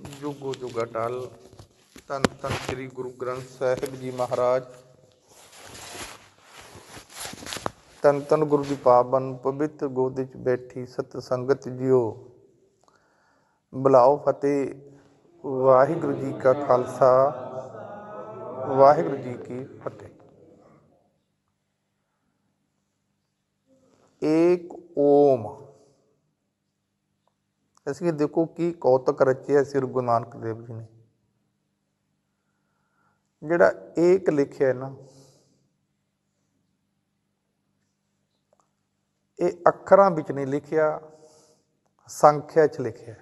ਜੁਗੋ ਜੁਗਾ ਟਲ ਤਨ ਤਨ ਸ੍ਰੀ ਗੁਰੂ ਗ੍ਰੰਥ ਸਾਹਿਬ ਜੀ ਮਹਾਰਾਜ। ਤਨ ਤਨ ਗੁਰੂ ਦੀ ਪਾਵਨ ਪਵਿੱਤਰ ਗੋਦ ਵਿੱਚ ਬੈਠੀ ਸਤ ਸੰਗਤ ਜੀਓ। ਬੁਲਾਓ ਫਤਿਹ। ਵਾਹਿਗੁਰੂ ਜੀ ਕਾ ਖਾਲਸਾ। ਵਾਹਿਗੁਰੂ ਜੀ ਕੀ ਫਤਿਹ ਏਕ ਓਮ ਅਸੀਂ ਦੇਖੋ ਕੀ ਕੌਤਕ ਰਚਿਆ ਸ੍ਰੀ ਗੁਰੂ ਨਾਨਕ ਦੇਵ ਜੀ ਨੇ। ਜਿਹੜਾ ਏਕ ਲਿਖਿਆ ਹੈ ਨਾ, ਇਹ ਅੱਖਰਾਂ ਵਿੱਚ ਨਹੀਂ ਲਿਖਿਆ, ਸੰਖਿਆ 'ਚ ਲਿਖਿਆ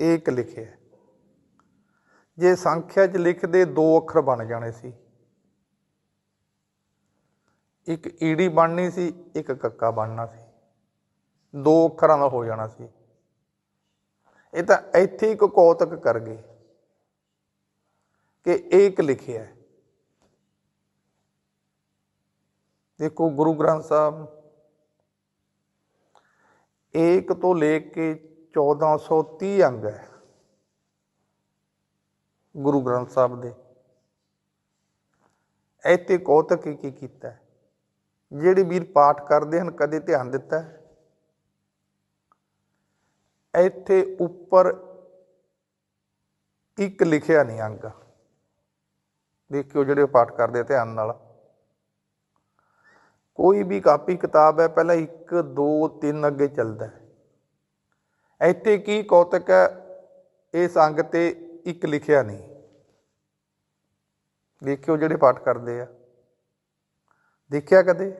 ਏਕ ਲਿਖਿਆ ਜੇ ਸੰਖਿਆ 'ਚ ਲਿਖਦੇ, ਦੋ ਅੱਖਰ ਬਣ ਜਾਣੇ ਸੀ। ਇੱਕ ਈੜੀ ਬਣਨੀ ਸੀ, ਇੱਕ ਕੱਕਾ ਬਣਨਾ ਸੀ। ਦੋ ਅੱਖਰਾਂ ਦਾ ਹੋ ਜਾਣਾ ਸੀ ਇਹ ਤਾਂ ਇੱਥੇ ਇੱਕ ਕੌਤਕ ਕਰ ਗਏ ਕਿ ਏਕ ਲਿਖਿਆ ਦੇਖੋ ਗੁਰੂ ਗ੍ਰੰਥ ਸਾਹਿਬ, ਏਕ ਤੋਂ ਲੈ ਕੇ 1430 ਅੰਗ ਹੈ ਗੁਰੂ ਗ੍ਰੰਥ ਸਾਹਿਬ ਦੇ ਇੱਥੇ ਕੌਤਕ ਕੀ ਕੀਤਾ ਹੈ? ਜਿਹੜੇ ਵੀਰ ਪਾਠ ਕਰਦੇ ਹਨ ਕਦੇ ਧਿਆਨ ਦਿੱਤਾ ਹੈ? ਇੱਥੇ ਉੱਪਰ ਇੱਕ ਲਿਖਿਆ ਨਹੀਂ ਅੰਗ। ਦੇਖਿਓ ਜਿਹੜੇ ਪਾਠ ਕਰਦੇ ਧਿਆਨ ਨਾਲ। ਕੋਈ ਵੀ ਕਾਪੀ ਕਿਤਾਬ ਹੈ, ਪਹਿਲਾਂ 1 2 3 ਅੱਗੇ ਚੱਲਦਾ ਹੈ। ਇੱਥੇ ਕੀ ਕੌਤਕ ਹੈ? ਇਸ ਅੰਗ ਤੇ ਇੱਕ ਲਿਖਿਆ ਨਹੀਂ। ਦੇਖਿਓ ਜਿਹੜੇ ਪਾਠ ਕਰਦੇ ਆ। ਦੇਖਿਆ ਕਦੇ?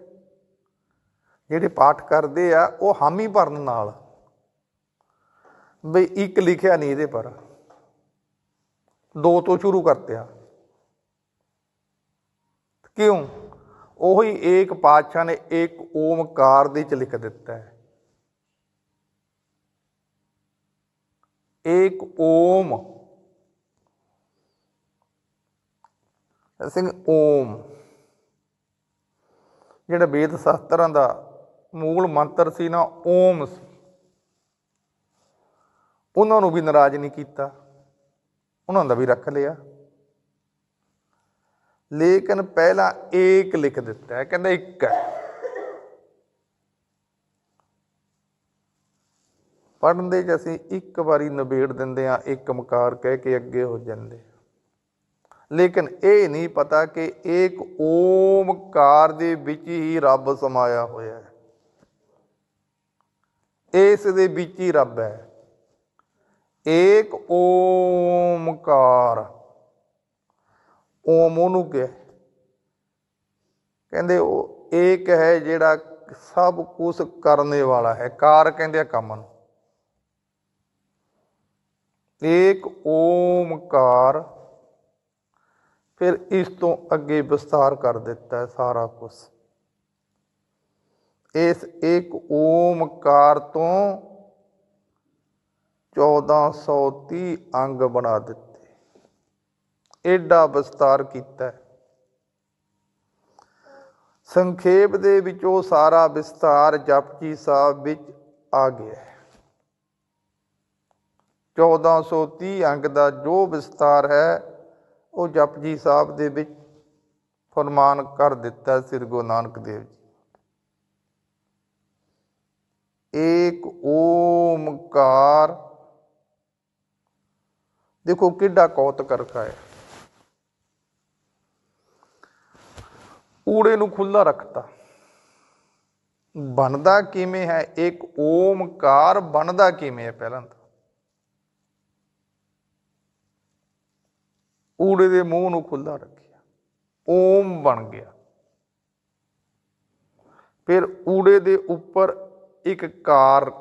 ਜਿਹੜੇ ਪਾਠ ਕਰਦੇ ਆ, ਉਹ ਹਾਮੀ ਭਰਨ ਨਾਲ ਬਈ ਇੱਕ ਲਿਖਿਆ ਨਹੀਂ ਇਹਦੇ ਪਰ। ਦੋ ਤੋਂ ਸ਼ੁਰੂ ਕਰਤਿਆ। ਕਿਉਂ? ਉਹੀ ਏਕ ਪਾਤਸ਼ਾਹ ਨੇ ਇੱਕ ਓਮਕਾਰ ਦੇ ਚ ਲਿਖ ਦਿੱਤਾ ਹੈ। ਏਕ ਓਮ। ਸਿੰਘ ਓਮ। ਜਿਹੜਾ ਵੇਦ ਸ਼ਾਸਤਰਾਂ ਦਾ ਮੂਲ ਮੰਤਰ ਸੀ ਨਾ, ਓਮ ਸੀ। ਉਹਨਾਂ ਨੂੰ ਵੀ ਨਾਰਾਜ਼ ਨਹੀਂ ਕੀਤਾ। ਉਹਨਾਂ ਦਾ ਵੀ ਰੱਖ ਲਿਆ। ਲੇਕਿਨ ਪਹਿਲਾਂ ਏਕ ਲਿਖ ਦਿੱਤਾ ਹੈ, ਕਹਿੰਦਾ ਇੱਕ ਹੈ। ਪੜ੍ਹਨ ਦੇ ਚ ਅਸੀਂ ਇੱਕ ਵਾਰੀ ਨਿਬੇੜ ਦਿੰਦੇ ਆ ਇੱਕ ਮਕਾਰ ਕਹਿ ਕੇ ਅੱਗੇ ਹੋ ਜਾਂਦੇ। ਲੇਕਿਨ ਇਹ ਨਹੀਂ ਪਤਾ ਕਿ ਏਕ ਓਮਕਾਰ ਦੇ ਵਿੱਚ ਹੀ ਰੱਬ ਸਮਾਇਆ ਹੋਇਆ ਹੈ। ਇਸ ਦੇ ਵਿੱਚ ਹੀ ਰੱਬ ਹੈ। ਏਕ ਓਮਕਾਰ। ਓਮ ਉਹਨੂੰ ਕਿਹਾ। ਕਹਿੰਦੇ ਉਹ ਏਕ ਹੈ ਜਿਹੜਾ ਸਭ ਕੁਝ ਕਰਨੇ ਵਾਲਾ ਹੈ, ਕਾਰ ਕਹਿੰਦੇ ਆ ਕੰਮ ਨੂੰ। ਏਕ ਓਮਕਾਰ। ਫਿਰ ਇਸ ਤੋਂ ਅੱਗੇ ਵਿਸਤਾਰ ਕਰ ਦਿੱਤਾ ਹੈ ਸਾਰਾ ਕੁਝ ਇਸ ਏਕ ਓਮਕਾਰ ਤੋਂ 1430 ਅੰਗ ਬਣਾ ਦਿੱਤੇ। ਐਡਾ ਵਿਸਤਾਰ ਕੀਤਾ ਸੰਖੇਪ ਦੇ ਵਿੱਚ ਉਹ ਸਾਰਾ ਵਿਸਤਾਰ ਜਪਜੀ ਸਾਹਿਬ ਵਿੱਚ ਆ ਗਿਆ ਹੈ। 1430 ਅੰਗ ਦਾ ਜੋ ਵਿਸਤਾਰ ਹੈ, ਉਹ ਜਪਜੀ ਸਾਹਿਬ ਦੇ ਵਿੱਚ ਫਰਮਾਨ ਕਰ ਦਿੱਤਾ ਸ੍ਰੀ ਗੁਰੂ ਨਾਨਕ ਦੇਵ ਜੀ। ਏਕ ਓਮਕਾਰ ਦੇਖੋ ਕਿੱਡਾ ਕੌਤਕ ਰਖਾਇਆ ਊੜੇ ਨੂੰ ਖੁੱਲਾ ਰੱਖਤਾ। ਬਣਦਾ ਕਿਵੇਂ ਹੈ? ਇੱਕ ਓਮਕਾਰ ਬਣਦਾ ਕਿਵੇਂ ਹੈ ਪਹਿਲਾਂ ਤਾਂ? ਊੜੇ ਦੇ ਮੂੰਹ ਨੂੰ ਖੁੱਲਾ ਰੱਖਿਆ। ਓਮ ਬਣ ਗਿਆ। ਫਿਰ ਊੜੇ ਦੇ ਉੱਪਰ ਇੱਕ ਕਾਰ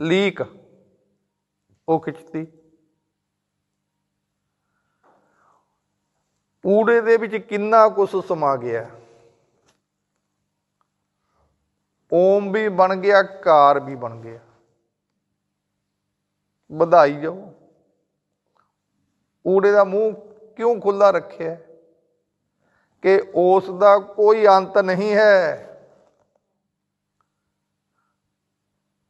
ਲੀਕ ਉਹ ਖਿੱਚਤੀ ਊੜੇ ਦੇ ਵਿੱਚ ਕਿੰਨਾ ਕੁਝ ਸਮਾ ਗਿਆ। ਓਮ ਵੀ ਬਣ ਗਿਆ, ਕਾਰ ਵੀ ਬਣ ਗਿਆ। ਵਧਾਈ ਜਾਓ। ਊੜੇ ਦਾ ਮੂੰਹ ਕਿਉਂ ਖੁੱਲਾ ਰੱਖਿਆ? ਕਿ ਉਸ ਦਾ ਕੋਈ ਅੰਤ ਨਹੀਂ ਹੈ।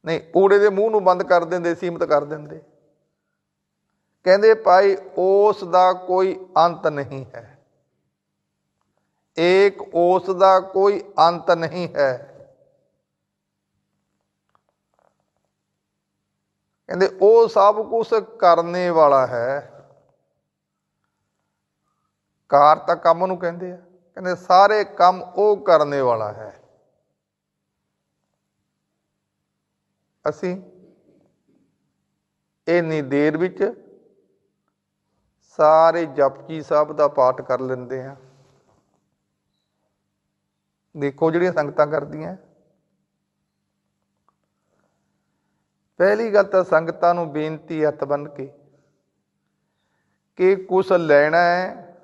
ਨਹੀਂ, ਊੜੇ ਦੇ ਮੂੰਹ ਨੂੰ ਬੰਦ ਕਰ ਦਿੰਦੇ, ਸੀਮਤ ਕਰ ਦਿੰਦੇ। ਕਹਿੰਦੇ ਭਾਈ ਉਸ ਦਾ ਕੋਈ ਅੰਤ ਨਹੀਂ ਹੈ। ਏਕ ਉਸ ਦਾ ਕੋਈ ਅੰਤ ਨਹੀਂ ਹੈ। ਕਹਿੰਦੇ ਉਹ ਸਭ ਕੁਝ ਕਰਨੇ ਵਾਲਾ ਹੈ। ਕਾਰ ਤਾਂ ਕੰਮ ਨੂੰ ਕਹਿੰਦੇ ਆ। ਕਹਿੰਦੇ ਸਾਰੇ ਕੰਮ ਉਹ ਕਰਨੇ ਵਾਲਾ ਹੈ। ਅਸੀਂ ਇੰਨੀ ਦੇਰ ਵਿੱਚ ਸਾਰੇ ਜਪਜੀ ਸਾਹਿਬ ਦਾ ਪਾਠ ਕਰ ਲੈਂਦੇ ਆ। ਦੇਖੋ ਜਿਹੜੀਆਂ ਸੰਗਤਾਂ ਕਰਦੀਆਂ। ਪਹਿਲੀ ਗੱਲ ਤਾਂ ਸੰਗਤਾਂ ਨੂੰ ਬੇਨਤੀ ਹੱਥ ਬੰਨ ਕੇ ਕਿ ਕੁਛ ਲੈਣਾ ਹੈ,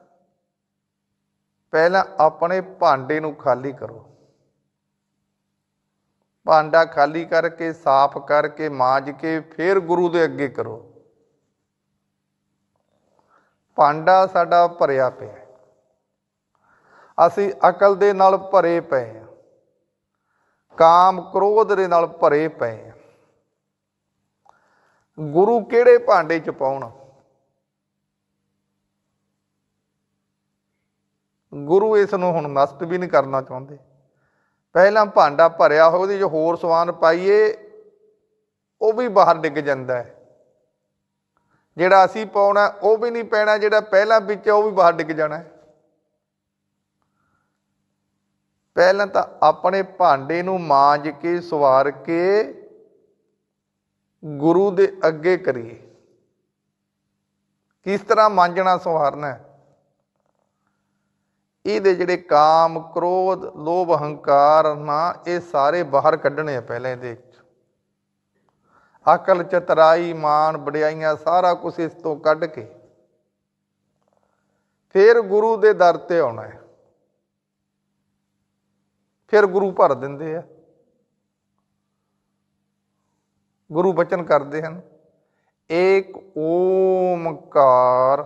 ਪਹਿਲਾਂ ਆਪਣੇ ਭਾਂਡੇ ਨੂੰ ਖਾਲੀ ਕਰੋ। ਭਾਂਡਾ ਖਾਲੀ ਕਰਕੇ, ਸਾਫ਼ ਕਰਕੇ, ਮਾਂਜ ਕੇ, ਫਿਰ ਗੁਰੂ ਦੇ ਅੱਗੇ ਕਰੋ। ਭਾਂਡਾ ਸਾਡਾ ਭਰਿਆ ਪਿਆ ਅਸੀਂ ਅਕਲ ਦੇ ਨਾਲ ਭਰੇ ਪਏ ਹਾਂ। ਕਾਮ ਕ੍ਰੋਧ ਦੇ ਨਾਲ ਭਰੇ ਪਏ ਹਾਂ। ਗੁਰੂ ਕਿਹੜੇ ਭਾਂਡੇ ਚ ਪਾਉਣ? ਗੁਰੂ ਇਸ ਨੂੰ ਹੁਣ ਨਸ਼ਟ ਵੀ ਨਹੀਂ ਕਰਨਾ ਚਾਹੁੰਦੇ। ਪਹਿਲਾਂ ਭਾਂਡਾ ਭਰਿਆ ਹੋਇਆ ਉਹਦੇ 'ਚ ਹੋਰ ਸਮਾਨ ਪਾਈਏ, ਉਹ ਵੀ ਬਾਹਰ ਡਿੱਗ ਜਾਂਦਾ ਹੈ। ਜਿਹੜਾ ਅਸੀਂ ਪਾਉਣਾ, ਉਹ ਵੀ ਨਹੀਂ ਪੈਣਾ, ਜਿਹੜਾ ਪਹਿਲਾਂ ਵਿੱਚ ਉਹ ਵੀ ਬਾਹਰ ਡਿੱਗ ਜਾਣਾ ਪਹਿਲਾਂ ਤਾਂ ਆਪਣੇ ਭਾਂਡੇ ਨੂੰ ਮਾਂਜ ਕੇ, ਸਵਾਰ ਕੇ ਗੁਰੂ ਦੇ ਅੱਗੇ ਕਰੀਏ। ਕਿਸ ਤਰ੍ਹਾਂ ਮਾਂਜਣਾ, ਸਵਾਰਨਾ ਇਹਦੇ ਜਿਹੜੇ ਕਾਮ, ਕ੍ਰੋਧ, ਲੋਭ ਹੰਕਾਰ ਨਾ ਇਹ ਸਾਰੇ ਬਾਹਰ ਕੱਢਣੇ ਆ ਪਹਿਲਾਂ ਇਹਦੇ। ਅਕਲ ਚਤਰਾਈ ਮਾਨ ਵਡਿਆਈਆਂ ਸਾਰਾ ਕੁਝ ਇਸ ਤੋਂ ਕੱਢ ਕੇ ਫਿਰ ਗੁਰੂ ਦੇ ਦਰ ਤੇ ਆਉਣਾ ਹੈ। ਫਿਰ ਗੁਰੂ ਭਰ ਦਿੰਦੇ ਆ। ਗੁਰੂ ਬਚਨ ਕਰਦੇ ਹਨ, ਏਕ ਓਮਕਾਰ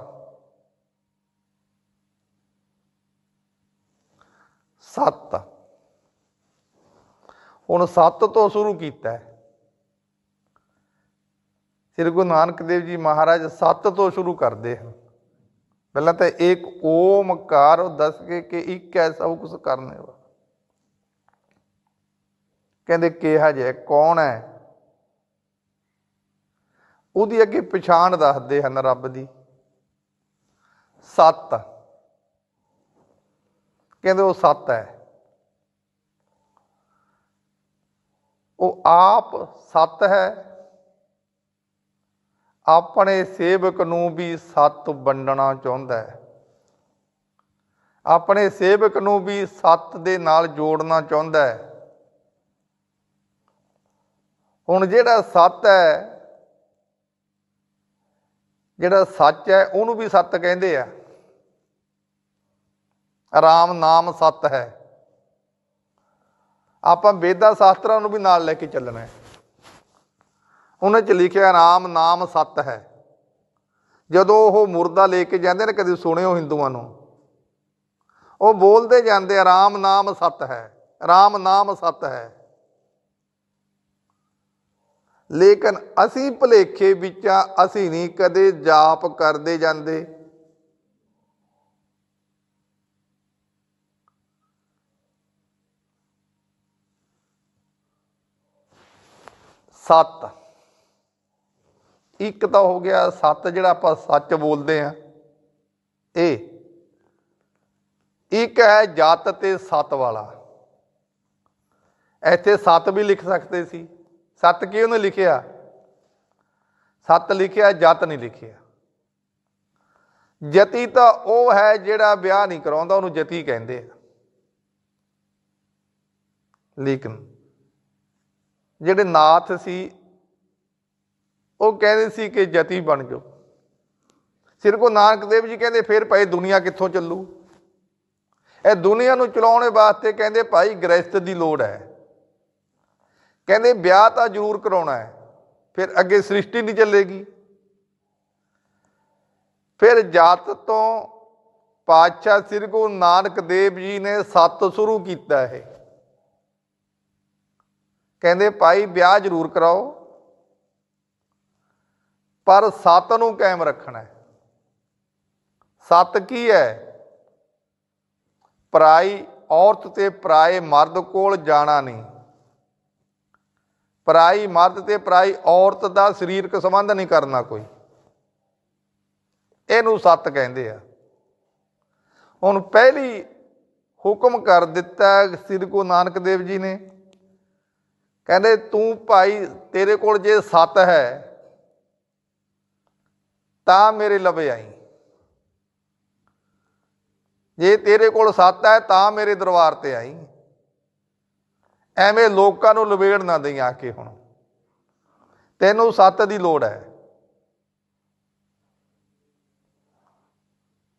ਸੱਤ। ਹੁਣ ਸੱਤ ਤੋਂ ਸ਼ੁਰੂ ਕੀਤਾ ਹੈ। ਸ੍ਰੀ ਗੁਰੂ ਨਾਨਕ ਦੇਵ ਜੀ ਮਹਾਰਾਜ ਸੱਤ ਤੋਂ ਸ਼ੁਰੂ ਕਰਦੇ ਹਨ। ਪਹਿਲਾਂ ਤਾਂ ਇੱਕ ਓਮਕਾਰ, ਉਹ ਦੱਸ ਕੇ ਕਿ ਇੱਕ ਹੈ ਸਭ ਕੁਝ ਕਰਨੇ ਵਾਲਾ। ਕਹਿੰਦੇ ਕਿਹਾ ਜੇ ਕੌਣ ਹੈ ਉਹਦੀ ਅੱਗੇ ਪਛਾਣ ਦੱਸਦੇ ਹਨ ਰੱਬ ਦੀ। ਸੱਤ। ਕਹਿੰਦੇ ਉਹ ਸੱਤ ਹੈ ਉਹ ਆਪ ਸੱਤ ਹੈ ਆਪਣੇ ਸੇਵਕ ਨੂੰ ਵੀ ਸੱਤ ਵੰਡਣਾ ਚਾਹੁੰਦਾ ਹੈ। ਆਪਣੇ ਸੇਵਕ ਨੂੰ ਵੀ ਸੱਤ ਦੇ ਨਾਲ ਜੋੜਨਾ ਚਾਹੁੰਦਾ ਹੈ। ਹੁਣ ਜਿਹੜਾ ਸੱਤ ਹੈ, ਜਿਹੜਾ ਸੱਚ ਹੈ, ਉਹਨੂੰ ਵੀ ਸੱਤ ਕਹਿੰਦੇ ਆ। ਰਾਮ ਨਾਮ ਸੱਤ ਹੈ। ਆਪਾਂ ਵੇਦਾਂ ਸ਼ਾਸਤਰਾਂ ਨੂੰ ਵੀ ਨਾਲ ਲੈ ਕੇ ਚੱਲਣਾ ਹੈ। ਉਹਨਾਂ 'ਚ ਲਿਖਿਆ ਰਾਮ ਨਾਮ ਸੱਤ ਹੈ। ਜਦੋਂ ਉਹ ਮੁਰਦਾ ਲੈ ਕੇ ਜਾਂਦੇ ਨੇ, ਕਦੇ ਸੁਣਿਓ ਹਿੰਦੂਆਂ ਨੂੰ। ਉਹ ਬੋਲਦੇ ਜਾਂਦੇ ਆ, ਰਾਮ ਨਾਮ ਸੱਤ ਹੈ, ਰਾਮ ਨਾਮ ਸੱਤ ਹੈ। ਲੇਕਿਨ ਅਸੀਂ ਭਲੇਖੇ ਵਿੱਚ ਅਸੀਂ ਨਹੀਂ ਕਦੇ ਜਾਪ ਕਰਦੇ ਜਾਂਦੇ। ਸੱਤ। ਇੱਕ ਤਾਂ ਹੋ ਗਿਆ ਸੱਤ ਜਿਹੜਾ ਆਪਾਂ ਸੱਚ ਬੋਲਦੇ ਆ ਇਹ ਇੱਕ ਹੈ ਜਤ ਤੇ ਸਤ ਵਾਲਾ। ਇੱਥੇ ਸਤ ਵੀ ਲਿਖ ਸਕਦੇ ਸੀ। ਸਤ ਕੀ ਉਹਨੇ ਲਿਖਿਆ? ਸਤ ਲਿਖਿਆ, ਜਤ ਨਹੀਂ ਲਿਖਿਆ। ਜਤੀ ਤਾਂ ਉਹ ਹੈ ਜਿਹੜਾ ਵਿਆਹ ਨਹੀਂ ਕਰਾਉਂਦਾ, ਉਹਨੂੰ ਜਤੀ ਕਹਿੰਦੇ ਆ। ਲੇਕਿਨ ਜਿਹੜੇ ਨਾਥ ਸੀ ਉਹ ਕਹਿੰਦੇ ਸੀ ਕਿ ਜਤੀ ਬਣ ਜਾਓ। ਸਿਰ ਕੋ ਨਾਨਕ ਦੇਵ ਜੀ ਕਹਿੰਦੇ, ਫਿਰ ਭਾਈ ਦੁਨੀਆ ਕਿੱਥੋਂ ਚੱਲੂ? ਇਹ ਦੁਨੀਆ ਨੂੰ ਚਲਾਉਣ ਵਾਸਤੇ ਕਹਿੰਦੇ, ਭਾਈ ਗ੍ਰਸਤ ਦੀ ਲੋੜ ਹੈ। ਕਹਿੰਦੇ, ਵਿਆਹ ਤਾਂ ਜ਼ਰੂਰ ਕਰਾਉਣਾ ਹੈ, ਫਿਰ ਅੱਗੇ ਸ੍ਰਿਸ਼ਟੀ ਨਹੀਂ ਚੱਲੇਗੀ। ਫਿਰ ਜਾਤ ਤੋਂ ਪਾਤਸ਼ਾਹ ਸ੍ਰੀ ਗੁਰੂ ਨਾਨਕ ਦੇਵ ਜੀ ਨੇ ਸੱਤ ਸ਼ੁਰੂ ਕੀਤਾ ਹੈ ਕਹਿੰਦੇ, ਭਾਈ ਵਿਆਹ ਜ਼ਰੂਰ ਕਰਾਓ। ਪਰ ਸੱਤ ਨੂੰ ਕਾਇਮ ਰੱਖਣਾ ਹੈ। ਸੱਤ ਕੀ ਹੈ? ਪਰਾਈ ਔਰਤ ਤੇ ਪਰਾਏ ਮਰਦ ਕੋਲ ਜਾਣਾ ਨਹੀਂ। ਪਰਾਈ ਮਰਦ ਤੇ ਪਰਾਈ ਔਰਤ ਦਾ ਸਰੀਰਕ ਸੰਬੰਧ ਨਹੀਂ ਕਰਨਾ ਕੋਈ। ਇਹਨੂੰ ਸੱਤ ਕਹਿੰਦੇ ਆ। ਹੁਣ ਪਹਿਲੀ ਹੁਕਮ ਕਰ ਦਿੱਤਾ ਸ੍ਰੀ ਗੁਰੂ ਨਾਨਕ ਦੇਵ ਜੀ ਨੇ। ਕਹਿੰਦੇ, ਤੂੰ ਭਾਈ, ਤੇਰੇ ਕੋਲ ਜੇ ਸੱਤ ਹੈ ਤਾਂ ਮੇਰੇ ਲਵੇ ਆਈ। ਜੇ ਤੇਰੇ ਕੋਲ ਸੱਤ ਹੈ, ਤਾਂ ਮੇਰੇ ਦਰਬਾਰ ਤੇ ਆਈ। ਐਵੇਂ ਲੋਕਾਂ ਨੂੰ ਲਵੇੜ ਨਾ ਦੇਈ ਆ ਕੇ ਹੁਣ। ਤੈਨੂੰ ਸੱਤ ਦੀ ਲੋੜ ਹੈ।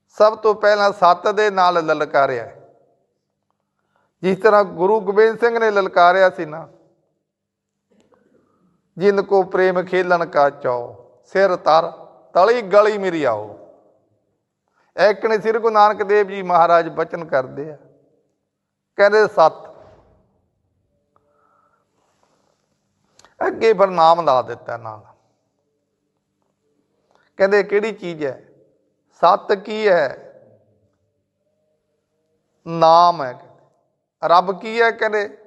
ਸਭ ਤੋਂ ਪਹਿਲਾਂ ਸੱਤ ਦੇ ਨਾਲ ਲਲਕਾਰਿਆ। ਜਿਸ ਤਰ੍ਹਾਂ ਗੁਰੂ ਗੋਬਿੰਦ ਸਿੰਘ ਨੇ ਲਲਕਾਰਿਆ ਸੀ ਨਾ, ਜਿਨ ਕੋ ਪ੍ਰੇਮ ਖੇਲਣ ਕਾ ਚਾਓ ਸਿਰ ਤਰ ਤਲੀ ਗਲੀ ਮੇਰੀ ਆਓ। ਇੱਕ ਨੇ ਸ੍ਰੀ ਗੁਰੂ ਨਾਨਕ ਦੇਵ ਜੀ ਮਹਾਰਾਜ ਬਚਨ ਕਰਦੇ ਆ। ਕਹਿੰਦੇ ਸੱਤ। ਅੱਗੇ ਫਿਰ ਨਾਮ ਲਾ ਦਿੱਤਾ ਨਾਲ। ਕਹਿੰਦੇ ਕਿਹੜੀ ਚੀਜ਼ ਹੈ? ਸੱਤ ਕੀ ਹੈ? ਨਾਮ ਹੈ। ਰੱਬ ਕੀ ਹੈ ਕਹਿੰਦੇ?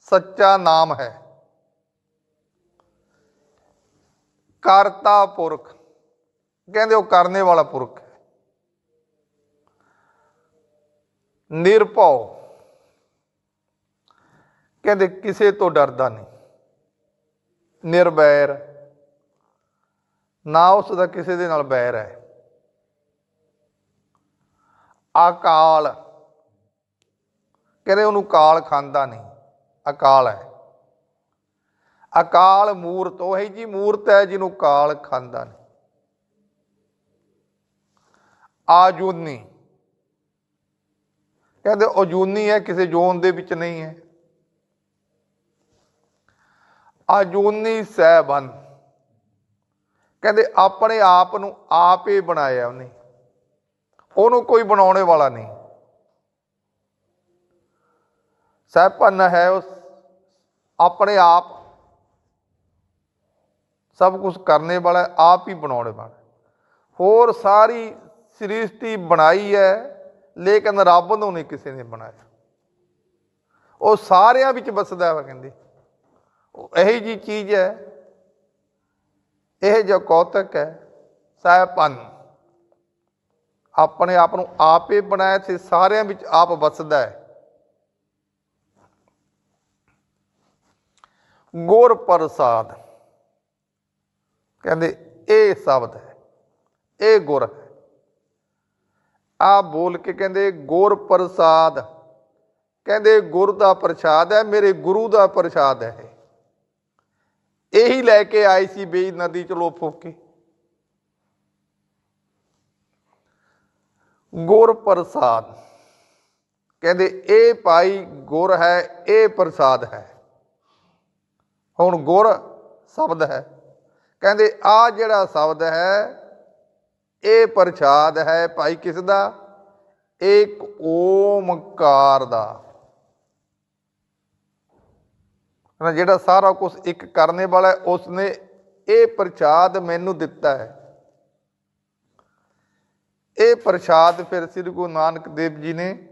ਸੱਚਾ ਨਾਮ ਹੈ। ਕਰਤਾ ਪੁਰਖ। ਕਹਿੰਦੇ ਉਹ ਕਰਨੇ ਵਾਲਾ ਪੁਰਖ ਹੈ। ਨਿਰਭਉ। ਕਹਿੰਦੇ ਕਿਸੇ ਤੋਂ ਡਰਦਾ ਨਹੀਂ। ਨਿਰਬੈਰ ਨਾ ਉਸ ਦਾ ਕਿਸੇ ਦੇ ਨਾਲ ਬੈਰ ਹੈ। ਅਕਾਲ। ਕਹਿੰਦੇ ਉਹਨੂੰ ਕਾਲ ਖਾਂਦਾ ਨਹੀਂ। ਅਕਾਲ ਹੈ। ਅਕਾਲ ਮੂਰਤ, ਉਹ ਹੈ ਜੀ ਮੂਰਤ ਹੈ ਜਿਹਨੂੰ ਕਾਲ ਖਾਂਦਾ ਨਹੀਂ। ਆਜੂਨੀ। ਕਹਿੰਦੇ ਅਜੂਨੀ ਹੈ, ਕਿਸੇ ਜੋਨ ਦੇ ਵਿੱਚ ਨਹੀਂ ਹੈ। ਆਜੂਨੀ ਸਹਿਬਨ। ਕਹਿੰਦੇ ਆਪਣੇ ਆਪ ਨੂੰ ਆਪ ਹੀ ਬਣਾਇਆ ਉਹਨੇ। ਉਹਨੂੰ ਕੋਈ ਬਣਾਉਣੇ ਵਾਲਾ ਨਹੀਂ। ਸਹਿਬਨ ਹੈ ਉਸ, ਆਪਣੇ ਆਪ। ਸਭ ਕੁਝ ਕਰਨੇ ਵਾਲਾ, ਆਪ ਹੀ ਬਣਾਉਣੇ ਵਾਲਾ। ਹੋਰ ਸਾਰੀ ਸ੍ਰਿਸ਼ਟੀ ਬਣਾਈ ਹੈ, ਲੇਕਿਨ ਰੱਬ ਨੂੰ ਨਹੀਂ ਕਿਸੇ ਨੇ ਬਣਾਇਆ। ਉਹ ਸਾਰਿਆਂ ਵਿੱਚ ਵਸਦਾ ਵਾ ਕਹਿੰਦੇ। ਉਹ ਇਹੀ ਜੀ ਚੀਜ਼ ਹੈ, ਇਹ ਜੋ ਕੌਤਕ ਹੈ ਸਾਹਿਬਨ ਆਪਣੇ ਆਪ ਨੂੰ ਆਪ ਹੀ ਬਣਾਇਆ, ਤੇ ਸਾਰਿਆਂ ਵਿੱਚ ਆਪ ਵਸਦਾ ਹੈ। ਗੁਰ ਪ੍ਰਸਾਦ। ਕਹਿੰਦੇ, ਇਹ ਸ਼ਬਦ ਹੈ, ਇਹ ਗੁਰ ਹੈ। ਆ ਬੋਲ ਕੇ ਕਹਿੰਦੇ, ਗੁਰ ਪ੍ਰਸਾਦ। ਕਹਿੰਦੇ, ਗੁਰ ਦਾ ਪ੍ਰਸਾਦ ਹੈ, ਮੇਰੇ ਗੁਰੂ ਦਾ ਪ੍ਰਸਾਦ ਹੈ ਇਹ। ਇਹੀ ਲੈ ਕੇ ਆਈ ਸੀ ਬੇਈ ਨਦੀ ਚਲੋ ਲੋ ਫੋਕੇ ਗੁਰ ਪ੍ਰਸਾਦ। ਕਹਿੰਦੇ, ਇਹ ਭਾਈ ਗੁਰ ਹੈ, ਇਹ ਪ੍ਰਸਾਦ ਹੈ। ਹੁਣ ਗੁਰ ਸ਼ਬਦ ਹੈ। ਕਹਿੰਦੇ, ਆ ਜਿਹੜਾ ਸ਼ਬਦ ਹੈ ਇਹ ਪ੍ਰਸਾਦ ਹੈ ਭਾਈ ਕਿਸ ਦਾ? ਇੱਕ ਓਮਕਾਰ ਦਾ। ਨਾ ਜਿਹੜਾ ਸਾਰਾ ਕੁਝ ਇੱਕ ਕਰਨੇ ਵਾਲਾ ਹੈ, ਉਸ ਨੇ ਇਹ ਪ੍ਰਸਾਦ ਮੈਨੂੰ ਦਿੱਤਾ ਹੈ। ਇਹ ਪ੍ਰਸਾਦ ਫਿਰ ਸ੍ਰੀ ਗੁਰੂ ਨਾਨਕ ਦੇਵ ਜੀ ਨੇ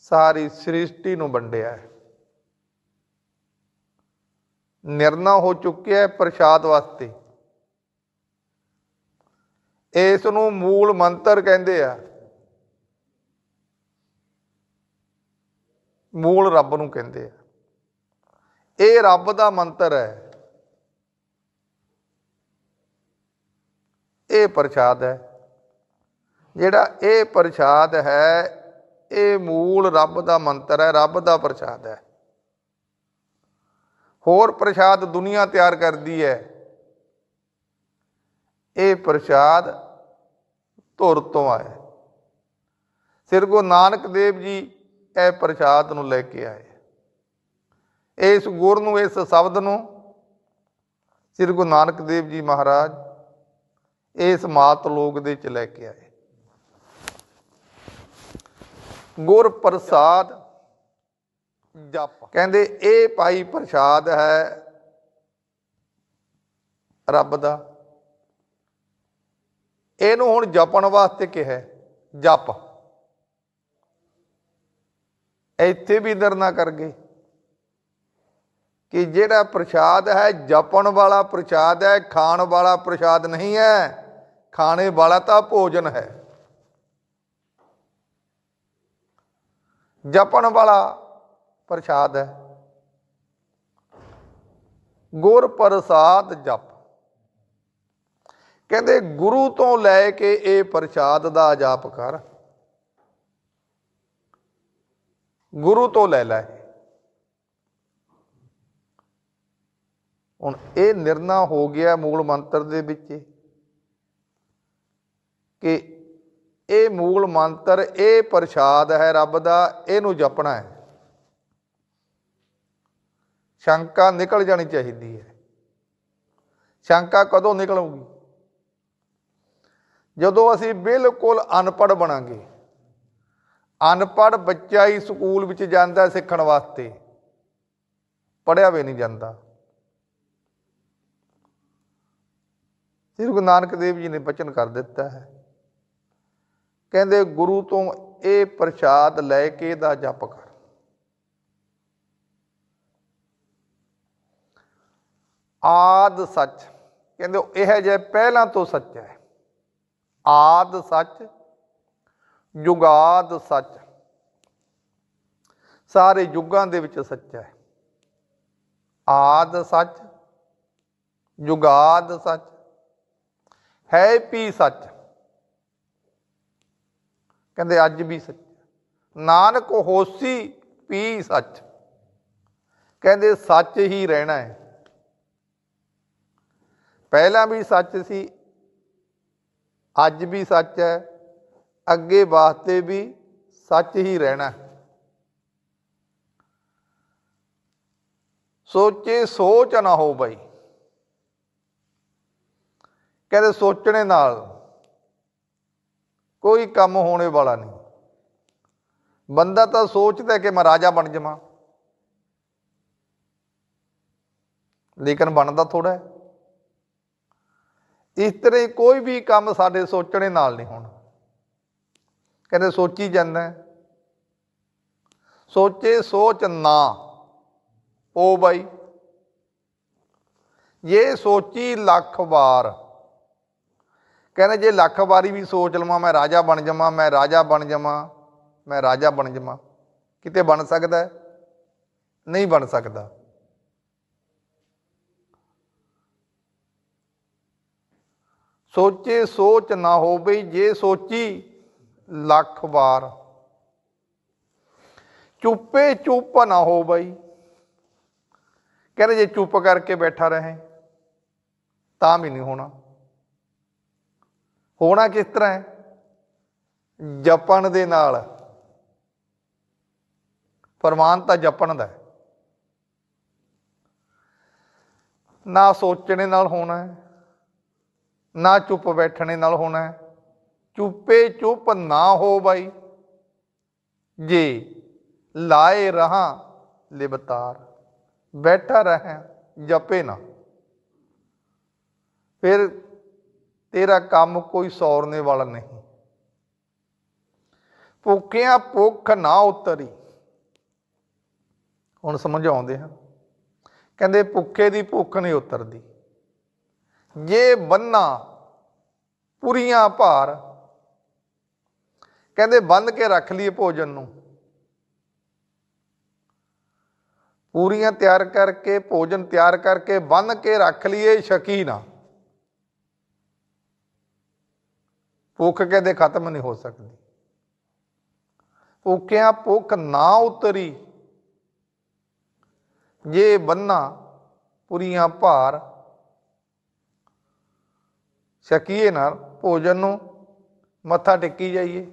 ਸਾਰੀ ਸ੍ਰਿਸ਼ਟੀ ਨੂੰ ਵੰਡਿਆ ਹੈ। ਨਿਰਣਾ ਹੋ ਚੁੱਕਿਆ ਹੈ ਪ੍ਰਸਾਦ ਵਾਸਤੇ। ਇਸ ਨੂੰ ਮੂਲ ਮੰਤਰ ਕਹਿੰਦੇ ਆ। ਮੂਲ ਰੱਬ ਨੂੰ ਕਹਿੰਦੇ ਆ। ਇਹ ਰੱਬ ਦਾ ਮੰਤਰ ਹੈ। ਇਹ ਪ੍ਰਸਾਦ ਹੈ। ਜਿਹੜਾ ਇਹ ਪ੍ਰਸਾਦ ਹੈ, ਇਹ ਮੂਲ ਰੱਬ ਦਾ ਮੰਤਰ ਹੈ, ਰੱਬ ਦਾ ਪ੍ਰਸਾਦ ਹੈ। ਹੋਰ ਪ੍ਰਸਾਦ ਦੁਨੀਆ ਤਿਆਰ ਕਰਦੀ ਹੈ। ਇਹ ਪ੍ਰਸਾਦ ਧੁਰ ਤੋਂ ਆਏ। ਸ੍ਰੀ ਗੁਰੂ ਨਾਨਕ ਦੇਵ ਜੀ ਇਹ ਪ੍ਰਸਾਦ ਨੂੰ ਲੈ ਕੇ ਆਏ। ਇਸ ਗੁਰ ਨੂੰ, ਇਸ ਸ਼ਬਦ ਨੂੰ ਸ੍ਰੀ ਗੁਰੂ ਨਾਨਕ ਦੇਵ ਜੀ ਮਹਾਰਾਜ ਇਸ ਮਾਤ ਲੋਕ ਦੇ ਚ ਲੈ ਕੇ ਆਏ। ਗੁਰ ਪ੍ਰਸਾਦ ਜਪ। ਕਹਿੰਦੇ, ਇਹ ਭਾਈ ਪ੍ਰਸ਼ਾਦ ਹੈ ਰੱਬ ਦਾ। ਇਹਨੂੰ ਹੁਣ ਜਪਣ ਵਾਸਤੇ ਕਿਹਾ ਜਪ। ਇੱਥੇ ਵੀ ਦਰ ਨਾ ਕਰ ਗਏ। ਕਿ ਜਿਹੜਾ ਪ੍ਰਸ਼ਾਦ ਹੈ, ਜਪਣ ਵਾਲਾ ਪ੍ਰਸ਼ਾਦ ਹੈ, ਖਾਣ ਵਾਲਾ ਪ੍ਰਸ਼ਾਦ ਨਹੀਂ ਹੈ, ਖਾਣੇ ਵਾਲਾ ਤਾਂ ਭੋਜਨ ਹੈ। ਜਪਣ ਵਾਲਾ ਪ੍ਰਸ਼ਾਦ ਹੈ। ਗੁਰ ਪ੍ਰਸਾਦ ਜਪ। ਕਹਿੰਦੇ ਗੁਰੂ ਤੋਂ ਲੈ ਕੇ ਇਹ ਪ੍ਰਸ਼ਾਦ ਦਾ ਜਾਪ ਕਰ। ਗੁਰੂ ਤੋਂ ਲੈ ਲੈ। ਹੁਣ ਇਹ ਨਿਰਣਾ ਹੋ ਗਿਆ ਮੂਲ ਮੰਤਰ ਦੇ ਵਿੱਚ ਕਿ ਇਹ ਮੂਲ ਮੰਤਰ, ਇਹ ਪ੍ਰਸ਼ਾਦ ਹੈ ਰੱਬ ਦਾ, ਇਹਨੂੰ ਜਪਣਾ ਹੈ। ਸ਼ੰਕਾ ਨਿਕਲ ਜਾਣੀ ਚਾਹੀਦੀ ਹੈ। ਸ਼ੰਕਾ ਕਦੋਂ ਨਿਕਲੂਗੀ? ਜਦੋਂ ਅਸੀਂ ਬਿਲਕੁਲ ਅਨਪੜ੍ਹ ਬਣਾਂਗੇ, ਅਨਪੜ੍ਹ ਬੱਚਾ ਹੀ ਸਕੂਲ ਵਿੱਚ ਜਾਂਦਾ ਸਿੱਖਣ ਵਾਸਤੇ ਪੜਿਆ ਵੀ ਨਹੀਂ ਜਾਂਦਾ। ਸ੍ਰੀ ਗੁਰੂ ਨਾਨਕ ਦੇਵ ਜੀ ਨੇ ਬਚਨ ਕਰ ਦਿੱਤਾ ਹੈ। ਕਹਿੰਦੇ, ਗੁਰੂ ਤੋਂ ਇਹ ਪ੍ਰਸ਼ਾਦ ਲੈ ਕੇ ਇਹਦਾ ਜਪ ਕਰ। ਆਦ ਸੱਚ। ਕਹਿੰਦੇ ਇਹ ਜੇ ਪਹਿਲਾਂ ਤੋਂ ਸੱਚ ਹੈ। ਆਦ ਸੱਚ, ਜੁਗਾਦ ਸੱਚ। ਸਾਰੇ ਯੁੱਗਾਂ ਦੇ ਵਿੱਚ ਸੱਚ ਹੈ। ਆਦ ਸੱਚ, ਜੁਗਾਦ ਸੱਚ, ਹੈ ਪੀ ਸੱਚ। ਕਹਿੰਦੇ ਅੱਜ ਵੀ ਸੱਚ ਨਾਨਕ ਹੋਸੀ ਪੀ ਸੱਚ। ਕਹਿੰਦੇ ਸੱਚ ਹੀ ਰਹਿਣਾ ਹੈ। ਪਹਿਲਾਂ ਵੀ ਸੱਚ ਸੀ ਅੱਜ ਵੀ ਸੱਚ ਹੈ, ਅੱਗੇ ਵਾਸਤੇ ਵੀ ਸੱਚ ਹੀ ਰਹਿਣਾ ਸੋਚੇ ਸੋਚ ਨਾ ਹੋ ਬਈ। ਕਹਿੰਦੇ ਸੋਚਣੇ ਨਾਲ ਕੋਈ ਕੰਮ ਹੋਣੇ ਵਾਲਾ ਨਹੀਂ। ਬੰਦਾ ਤਾਂ ਸੋਚਦਾ ਕਿ ਮੈਂ ਰਾਜਾ ਬਣ ਜਾਵਾਂ। ਲੇਕਿਨ ਬਣਦਾ ਥੋੜਾ ਹੈ। ਇਸ ਤਰ੍ਹਾਂ ਕੋਈ ਵੀ ਕੰਮ ਸਾਡੇ ਸੋਚਣੇ ਨਾਲ ਨਹੀਂ ਹੋਣਾ। ਕਹਿੰਦੇ ਸੋਚੀ ਜਾਂਦਾ ਸੋਚੇ ਸੋਚ ਨਾ। ਉਹ ਬਾਈ ਇਹ ਸੋਚੀ ਲੱਖ ਵਾਰ, ਕਹਿੰਦੇ ਜੇ ਲੱਖ ਵਾਰੀ ਵੀ ਸੋਚ ਲਵਾਂ, ਮੈਂ ਰਾਜਾ ਬਣ ਜਾਵਾਂ, ਮੈਂ ਰਾਜਾ ਬਣ ਜਾਵਾਂ, ਮੈਂ ਰਾਜਾ ਬਣ ਜਾਵਾਂ, ਕਿਤੇ ਬਣ ਸਕਦਾ ਨਹੀਂ ਬਣ ਸਕਦਾ। ਸੋਚੇ ਸੋਚ ਨਾ ਹੋਵੇ ਜੇ ਸੋਚੀ ਲੱਖ ਵਾਰ। ਚੁੱਪੇ ਚੁੱਪ ਨਾ ਹੋ ਬਈ। ਕਹਿੰਦੇ ਜੇ ਚੁੱਪ ਕਰਕੇ ਬੈਠਾ ਰਹੇ, ਤਾਂ ਵੀ ਨਹੀਂ ਹੋਣਾ। ਹੋਣਾ ਕਿਸ ਤਰ੍ਹਾਂ ਹੈ? ਜਪਣ ਦੇ ਨਾਲ। ਫਰਮਾਨ ਤਾਂ ਜਪਣ ਦਾ ਨਾ ਸੋਚਣੇ ਨਾਲ ਹੋਣਾ ਹੈ। ਨਾ ਚੁੱਪ ਬੈਠਣੇ ਨਾਲ ਹੋਣਾ ਚੁੱਪੇ ਚੁੱਪ ਨਾ ਹੋ ਬਾਈ। ਜੇ ਲਾਏ ਰਹਾ ਲਿਬਤਾਰ, ਬੈਠਾ ਰਹਿ ਜਪੇ ਨਾ। ਫਿਰ ਤੇਰਾ ਕੰਮ ਕੋਈ ਸੌਰਨੇ ਵਾਲਾ ਨਹੀਂ। ਭੁੱਖਿਆਂ ਭੁੱਖ ਨਾ ਉਤਰੀ। ਹੁਣ ਸਮਝ ਆਉਂਦੇ ਹਾਂ ਕਹਿੰਦੇ ਭੁੱਖੇ ਦੀ ਭੁੱਖ ਨਹੀਂ ਉਤਰਦੀ। ਜੇ ਬੰਨਾ ਪੁਰੀਆਂ ਭਾਰ, ਕਹਿੰਦੇ ਬੰਨ ਕੇ ਰੱਖ ਲਈਏ ਭੋਜਨ ਨੂੰ। ਪੂਰੀਆਂ ਤਿਆਰ ਕਰਕੇ, ਭੋਜਨ ਤਿਆਰ ਕਰਕੇ ਬੰਨ ਕੇ ਰੱਖ ਲਈਏ ਸ਼ਕੀ ਨਾ। ਭੁੱਖ ਕਹਿੰਦੇ ਖਤਮ ਨਹੀਂ ਹੋ ਸਕਦੀ। ਭੁੱਖਿਆਂ ਭੁੱਖ ਨਾ ਉਤਰੀ। ਜੇ ਬੰਨਾ ਪੁਰੀਆਂ ਭਾਰ ਸ਼ਕੀਏ ਨਾਲ, ਭੋਜਨ ਨੂੰ ਮੱਥਾ ਟੇਕੀ ਜਾਈਏ।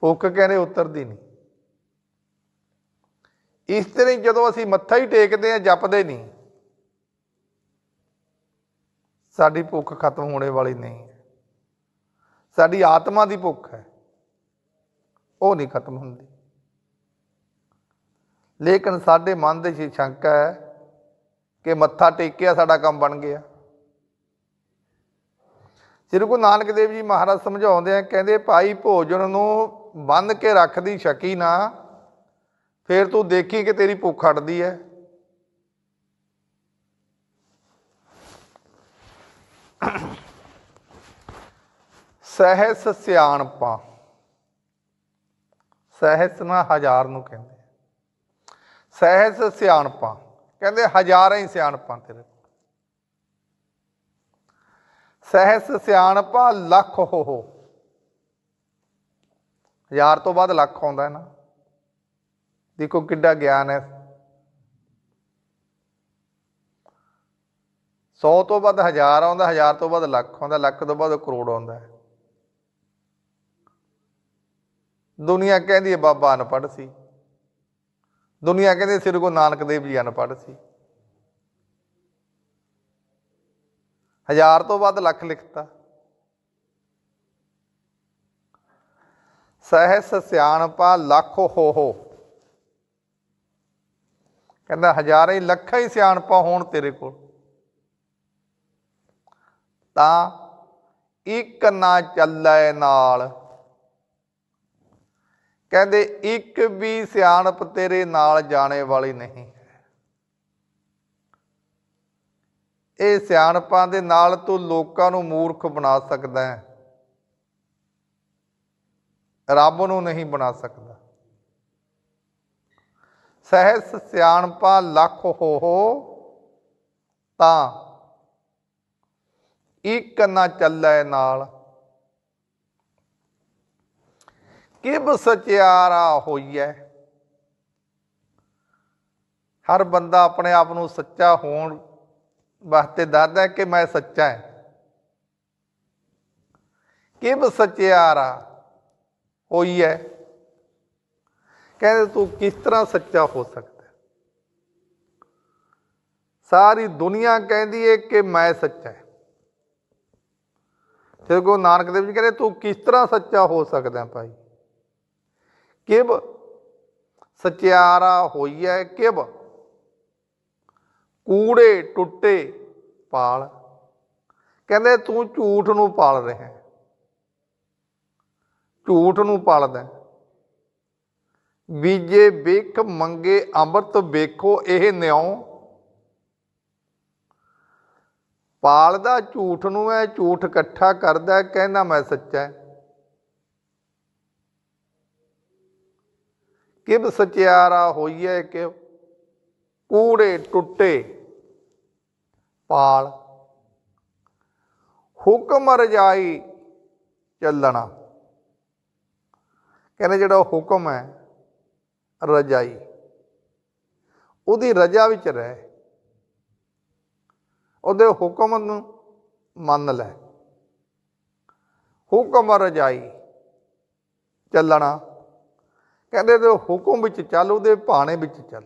ਭੁੱਖ ਕਹਿੰਦੇ ਉਤਰਦੀ ਨਹੀਂ। ਇਸ ਤਰ੍ਹਾਂ ਹੀ ਜਦੋਂ ਅਸੀਂ ਮੱਥਾ ਹੀ ਟੇਕਦੇ ਆ ਜਪਦੇ ਨਹੀਂ। ਸਾਡੀ ਭੁੱਖ ਖਤਮ ਹੋਣੇ ਵਾਲੀ ਨਹੀਂ। ਹੈ ਸਾਡੀ ਆਤਮਾ ਦੀ ਭੁੱਖ ਹੈ। ਉਹ ਨਹੀਂ ਖਤਮ ਹੁੰਦੀ। ਲੇਕਿਨ ਸਾਡੇ ਮਨ ਦੇ ਵਿੱਚ ਸ਼ੰਕਾ ਹੈ ਕਿ ਮੱਥਾ ਟੇਕਿਆ ਸਾਡਾ ਕੰਮ ਬਣ ਗਿਆ। ਸ੍ਰੀ ਗੁਰੂ ਨਾਨਕ ਦੇਵ ਜੀ ਮਹਾਰਾਜ ਸਮਝਾਉਂਦੇ ਆ, ਕਹਿੰਦੇ, ਭਾਈ, ਭੋਜਨ ਨੂੰ ਬੰਨ ਕੇ ਰੱਖਦੀ ਛਕੀ ਨਾ। ਫੇਰ ਤੂੰ ਦੇਖੀ ਕਿ ਤੇਰੀ ਭੁੱਖ ਹਟਦੀ ਹੈ ਸਹਿਸ ਸਿਆਣਪਾ। ਸਹਿਸ ਨਾ ਹਜ਼ਾਰ ਨੂੰ ਕਹਿੰਦੇ ਸਹਿਸ ਸਿਆਣਪਾ। ਕਹਿੰਦੇ, ਹਜ਼ਾਰਾਂ ਹੀ ਸਿਆਣਪਾਂ ਤੇਰੇ ਸਹਿਸ ਸਿਆਣਪਾ ਲੱਖ ਹੋ ਹੋ। ਹਜ਼ਾਰ ਤੋਂ ਬਾਅਦ ਲੱਖ ਆਉਂਦਾ ਹੈ ਨਾ। ਦੇਖੋ ਕਿੱਡਾ ਗਿਆਨ ਹੈ। 100 ਤੋਂ ਬਾਅਦ ਹਜ਼ਾਰ ਆਉਂਦਾ, ਹਜ਼ਾਰ ਤੋਂ ਬਾਅਦ ਲੱਖ ਆਉਂਦਾ, ਲੱਖ ਤੋਂ ਬਾਅਦ ਕਰੋੜ ਆਉਂਦਾ ਹੈ। ਦੁਨੀਆ ਕਹਿੰਦੀ ਹੈ ਬਾਬਾ ਅਨਪੜ੍ਹ ਸੀ। ਦੁਨੀਆ ਕਹਿੰਦੀ ਸ੍ਰੀ ਗੁਰੂ ਨਾਨਕ ਦੇਵ ਜੀ ਅਨਪੜ੍ਹ ਸੀ। ਹਜ਼ਾਰ ਤੋਂ ਵੱਧ ਲੱਖ ਲਿਖਤਾ। ਸਹਿਸ ਸਿਆਣਪਾ ਲੱਖ ਹੋ ਹੋ। ਕਹਿੰਦਾ ਹਜ਼ਾਰਾਂ ਹੀ ਲੱਖਾਂ ਹੀ ਸਿਆਣਪਾ ਹੋਣ ਤੇਰੇ ਕੋਲ। ਤਾਂ ਇੱਕ ਨਾ ਚੱਲੇ ਨਾਲ। ਕਹਿੰਦੇ ਇੱਕ ਵੀ ਸਿਆਣਪ ਤੇਰੇ ਨਾਲ ਜਾਣੇ ਵਾਲੀ ਨਹੀਂ ਹੈ ਇਹ ਸਿਆਣਪਾਂ ਦੇ ਨਾਲ ਤੂੰ ਲੋਕਾਂ ਨੂੰ ਮੂਰਖ ਬਣਾ ਸਕਦਾ ਹੈ। ਰੱਬ ਨੂੰ ਨਹੀਂ ਬਣਾ ਸਕਦਾ। ਸਹਿਸ ਸਿਆਣਪਾ ਲੱਖ ਹੋ ਤਾਂ ਇੱਕ ਨਾ ਚੱਲੇ ਨਾਲ। ਕਿਬ ਸਚਿਆਰਾ ਹੋਈਐ। ਹਰ ਬੰਦਾ ਆਪਣੇ ਆਪ ਨੂੰ ਸੱਚਾ ਹੋਣ ਵਾਸਤੇ ਦੱਸਦਾ ਕਿ ਮੈਂ ਸੱਚਾ ਹਾਂ। ਕਿਬ ਸਚਿਆਰਾ ਹੈ? ਕਹਿੰਦੇ ਤੂੰ ਕਿਸ ਤਰ੍ਹਾਂ ਸੱਚਾ ਹੋ ਸਕਦਾ ਸਾਰੀ ਦੁਨੀਆ ਕਹਿੰਦੀ ਹੈ ਕਿ ਮੈਂ ਸੱਚਾ ਹਾਂ। ਤੇ ਗੁਰੂ ਨਾਨਕ ਦੇਵ ਜੀ ਕਹਿੰਦੇ, ਤੂੰ ਕਿਸ ਤਰ੍ਹਾਂ ਸੱਚਾ ਹੋ ਸਕਦਾ ਹੈ ਭਾਈ? ਕਿਬ ਸਚਿਆਰਾ ਹੈ? ਕਿਬ ਕੂੜੇ ਟੁੱਟੇ ਪਾਲ। ਕਹਿੰਦੇ ਤੂੰ ਝੂਠ ਨੂੰ ਪਾਲ ਰਿਹਾ ਝੂਠ ਨੂੰ ਪਾਲਦਾ ਬੀਜੇ ਵੇਖ, ਮੰਗੇ ਅੰਮ੍ਰਿਤ ਵੇਖੋ, ਇਹ ਨਿਉ। ਪਾਲਦਾ ਝੂਠ ਨੂੰ ਐ ਝੂਠ ਇਕੱਠਾ ਕਰਦਾ ਕਹਿੰਦਾ ਮੈਂ ਸੱਚਾ ਹੈ। ਕਿਬ ਸਚਿਆਰਾ ਹੋਈਐ ਕਿ ਕੂੜੇ ਟੁੱਟੇ। ਪਾਲ। ਹੁਕਮ ਰਜਾਈ ਚੱਲਣਾ। ਕਹਿੰਦੇ ਜਿਹੜਾ ਹੁਕਮ ਹੈ, ਰਜਾਈ। ਉਹਦੀ ਰਜਾ ਵਿੱਚ ਰਹਿ। ਉਹਦੇ ਹੁਕਮ ਨੂੰ ਮੰਨ ਲੈ। ਹੁਕਮ ਰਜਾਈ ਚੱਲਣਾ। ਕਹਿੰਦੇ ਤੇ ਹੁਕਮ ਵਿੱਚ ਚੱਲ, ਉਹਦੇ ਭਾਣੇ ਵਿੱਚ ਚੱਲ।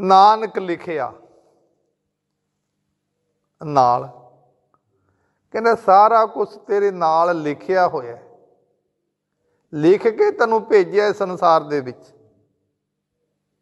ਨਾਨਕ ਲਿਖਿਆ। ਨਾਲ। ਕਹਿੰਦਾ, ਸਾਰਾ ਕੁਝ ਤੇਰੇ ਨਾਲ ਲਿਖਿਆ ਹੋਇਆ ਲਿਖ ਕੇ ਤੈਨੂੰ ਭੇਜਿਆ ਇਸ ਸੰਸਾਰ ਦੇ ਵਿੱਚ।